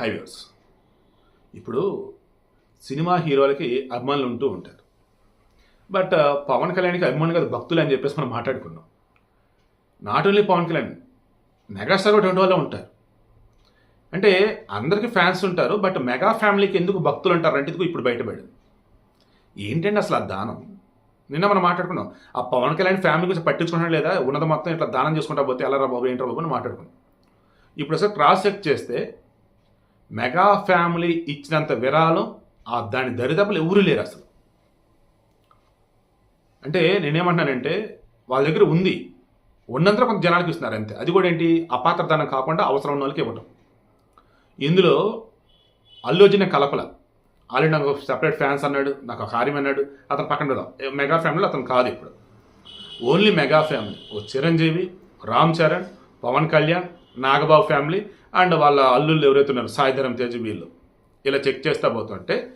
Highways. ఇప్పుడు cinema హీరోలకి అభిమానులు ఉంటూ ఉంటారు. బట్ పవన్ కళ్యాణ్కి అభిమానులు కాదు భక్తులు అని చెప్పేసి మనం మాట్లాడుకున్నాం. Not only Pawan Kalyan megastar కూడా రెండు వాళ్ళు ఉంటారు. అంటే అందరికీ ఫ్యాన్స్ ఉంటారు బట్ మెగా ఫ్యామిలీకి ఎందుకు భక్తులు ఉంటారు అంటే ఇప్పుడు బయటపడింది? ఏంటండి అసలు ఆ దానం? నిన్న మనం మాట్లాడుకున్నాం ఆ పవన్ కళ్యాణ్ ఫ్యామిలీ గురించి పట్టించుకున్నాడు లేదా? ఉన్నది మొత్తం ఇట్లా దానం చేసుకుంటా పోతే ఎలా రా బాబు ఏంటో బాబు అని మాట్లాడుకున్నాం. ఇప్పుడు అసలు క్రాస్ చెక్ చేస్తే మెగా ఫ్యామిలీ ఇచ్చినంత విరాళం ఆ దాని దరిదాపులు ఎవరూ లేరు అసలు. అంటే నేనేమంటున్నానంటే వాళ్ళ దగ్గర ఉంది. ఉన్నంత కొంత జనాలకు ఇస్తున్నారు అంతే. అది కూడా ఏంటి? అపాత్రదానం కాకుండా అవసరం ఉన్న వాళ్ళకి ఇవ్వటం. ఇందులో అల్లు అర్జున్ కలపల. ఆల్రెడీ నాకు సెపరేట్ ఫ్యాన్స్ అన్నాడు నాకు ఒక కార్యం అన్నాడు అతను పక్కన పెడదాం. మెగా ఫ్యామిలీలో అతను కాదు ఇప్పుడు. Only mega family. Oh Chiranjeevi Ram Charan Pawan Kalyan Nagababu family and వాళ్ళ అల్లుళ్ళు ఎవరైతే ఉన్నారు సాయిధరం తేజ్ వీళ్ళు ఇలా చెక్ చేస్తా పోతుంటే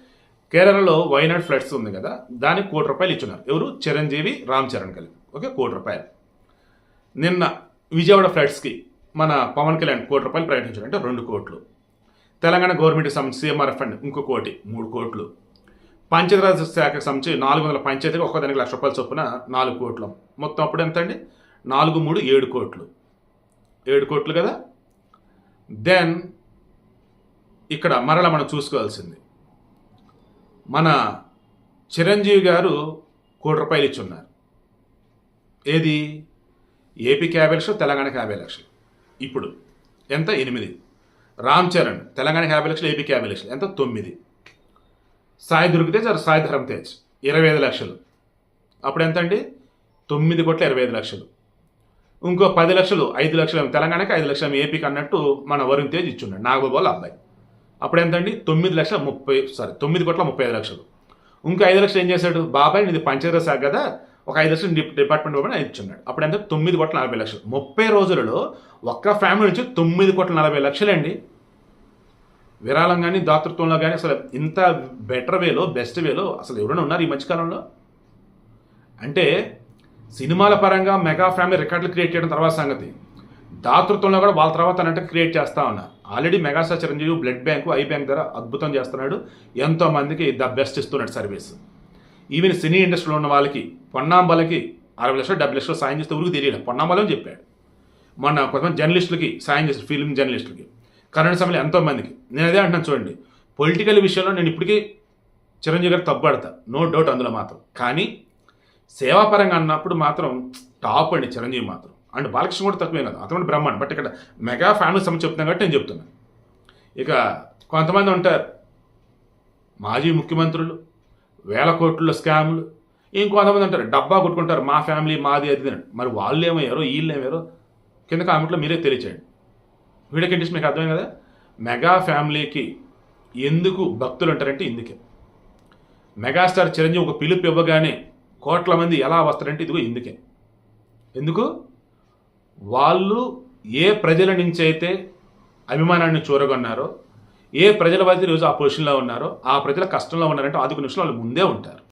కేరళలో వైనాడ్ ఫ్లడ్స్ ఉంది కదా దానికి కోటి రూపాయలు ఇచ్చినారు. ఎవరు? చిరంజీవి రామ్ చరణ్ కలిపి. ఓకే కోటి రూపాయలు. నిన్న విజయవాడ ఫ్లడ్స్కి మన పవన్ కళ్యాణ్ కోటి రూపాయలు ప్రకటించారు. అంటే రెండు కోట్లు. తెలంగాణ గవర్నమెంట్ సంబంధించి సీఎంఆర్ఎఫ్ ఫండ్ ఇంకో కోటి మూడు కోట్లు. పంచాయతీరాజ్ శాఖకు సంబంధించి నాలుగు వందల పంచాయతీకి ఒక్కదానికి లక్ష రూపాయల చొప్పున నాలుగు కోట్లు. మొత్తం అప్పుడు ఎంత అండి నాలుగు మూడు ఏడు కోట్లు. ఏడు కోట్లు కదా? దెన్ ఇక్కడ మరల మనం చూసుకోవాల్సింది. మన చిరంజీవి గారు కోటి రూపాయలు ఇచ్చి ఉన్నారు ఏది ఏపీకి యాభై లక్షలు తెలంగాణకి యాభై లక్షలు. ఇప్పుడు ఎంత? ఎనిమిది. రామ్ చరణ్ తెలంగాణకి యాభై లక్షలు ఏపీకి యాభై లక్షలు. ఎంత? తొమ్మిది. సాయి దుర్గతేజ్ ఆర్ సాయి ధరం తేజ్. ఇరవై ఐదు లక్షలు. అప్పుడు ఎంత అండి తొమ్మిది కోట్ల ఇరవై ఐదు లక్షలు. ఇంకో పది లక్షలు ఐదు లక్షలు తెలంగాణకి ఐదు లక్షలు ఏపీకి అన్నట్టు మన వరుణ్ తేజ్ ఇచ్చున్నాడు నాగబాబు అబ్బాయి. అప్పుడు ఎంతండి తొమ్మిది లక్షల ముప్పై సారీ తొమ్మిది కోట్ల ముప్పై ఐదు లక్షలు. ఇంకో ఐదు లక్షలు ఏం చేశాడు? బాబాయ్ ఇది పంచాయతీ శాఖ కదా ఒక ఐదు లక్షలు డిప్- డిపార్ట్మెంట్ బాబాయ్ ఇచ్చున్నాడు. అప్పుడు ఎంత తొమ్మిది కోట్ల నలభై లక్షలు. ముప్పై రోజులలో ఒక్క ఫ్యామిలీ నుంచి తొమ్మిది కోట్ల నలభై లక్షలండి. విరాళం కానీ దాతృత్వంలో కానీ అసలు ఇంత బెటర్ వేలో బెస్ట్ వేలో అసలు ఎవరైనా ఉన్నారు ఈ మధ్యకాలంలో? అంటే సినిమాల పరంగా మెగా ఫ్యామిలీ రికార్డులు క్రియేట్ చేయడం తర్వాత సంగతి. దాతృత్వంలో కూడా వాళ్ళ తర్వాత అన్నట్టు క్రియేట్ చేస్తా ఉన్నా. Already megastar Chiranjeevi blood bank eye bank ద్వారా అద్భుతం చేస్తున్నాడు. ఎంతోమందికి ద బెస్ట్ ఇస్తున్నాడు సర్వీస్. ఈవెన్ సినీ ఇండస్ట్రీలో ఉన్న వాళ్ళకి పొన్నాంబలకి అరవై లక్షలు డెబ్బై లక్షలు సాయం చేస్తే ఊరికి తెలియదు. పొన్నాంబలం చెప్పాడు. మొన్న కొంతమంది జర్నలిస్టులకి సాయం చేస్తాడు ఫిల్మ్ జర్నలిస్టులకి. కరెంట్ సమయంలో ఎంతోమందికి నేను అదే అంటున్నాను చూడండి. పొలిటికల్ విషయంలో నేను ఇప్పటికీ చిరంజీవి గారు తప్పు పడతా నో డౌట్ అందులో మాత్రం. కానీ సేవాపరంగా అన్నప్పుడు మాత్రం టాప్ అండి చిరంజీవి మాత్రం. అండ్ బాలకృష్ణ కూడా తక్కువే కాదు. అతను బ్రహ్మాండం. బట్ ఇక్కడ మెగా ఫ్యామిలీ సంబంధించి చెప్తున్నాను కాబట్టి నేను చెప్తున్నాను ఇక కొంతమంది ఉంటారు. మాజీ ముఖ్యమంత్రులు వేల కోట్ల స్కాములు ఇంకొంతమంది ఉంటారు. డబ్బా కొట్టుకుంటారు. మా ఫ్యామిలీ మాది అది మరి వాళ్ళు ఏమయ్యారో వీళ్ళు ఏమయ్యారో కింద కామెంట్లో మీరే తెలియచేయండి. వీడియో కండిషన్ మీకు అర్థమైంది కదా? మెగా ఫ్యామిలీకి ఎందుకు భక్తులు అంటారంటే ఇందుకే. మెగాస్టార్ చిరంజీవి ఒక పిలుపు ఇవ్వగానే కోట్ల మంది ఎలా వస్తారంటే ఇదిగో ఎందుకే ఎందుకు? వాళ్ళు ఏ ప్రజల నుంచి అయితే అభిమానాన్ని చూరగొన్నారో ఏ ప్రజల వద్ద ఈరోజు ఆ పొజిషన్లో ఉన్నారో ఆ ప్రజల కష్టంలో ఉన్నారంటే ఆదుకునే విషయంలో వాళ్ళు ముందే ఉంటారు.